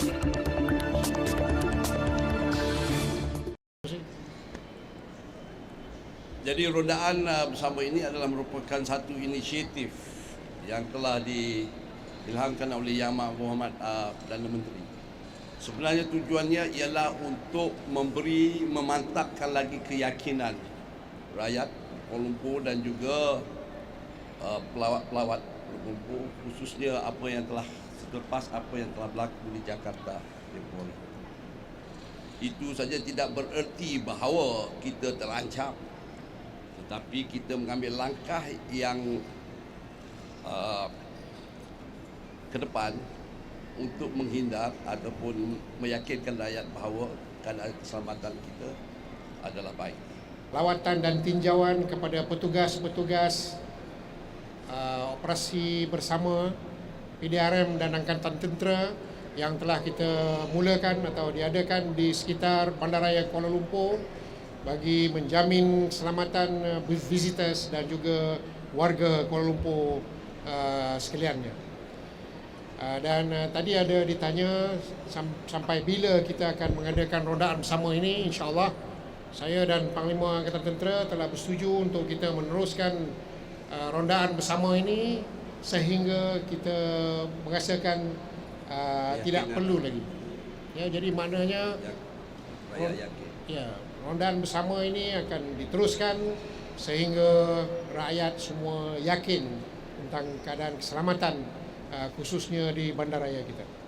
Jadi rondaan uh, bersama ini adalah merupakan satu inisiatif yang telah diilhamkan oleh Yang Muhammad uh, Perdana Menteri. Sebenarnya tujuannya ialah untuk memberi memantapkan lagi keyakinan rakyat Kuala Lumpur dan juga uh, pelawat-pelawat khususnya apa yang telah selepas apa yang telah berlaku di Jakarta lalu. Itu saja tidak bererti bahawa kita terancam tetapi kita mengambil langkah yang uh, ke depan untuk menghindar ataupun meyakinkan rakyat bahawa keadaan keselamatan kita adalah baik. lawatan dan tinjauan kepada petugas-petugas uh, operasi bersama PDRM dan Angkatan Tentera yang telah kita mulakan atau diadakan di sekitar Bandaraya Kuala Lumpur bagi menjamin keselamatan uh, visitors dan juga warga Kuala Lumpur uh, sekaliannya. Uh, dan uh, tadi ada ditanya sam- sampai bila kita akan mengadakan rondaan bersama ini insya-Allah saya dan Panglima Angkatan Tentera telah bersetuju untuk kita meneruskan uh, rondaan bersama ini sehingga kita merasakan uh, tidak Keyakinan. perlu lagi. Ya, jadi maknanya yakin. ya, rondaan bersama ini akan diteruskan sehingga rakyat semua yakin tentang keadaan keselamatan uh, khususnya di bandaraya kita.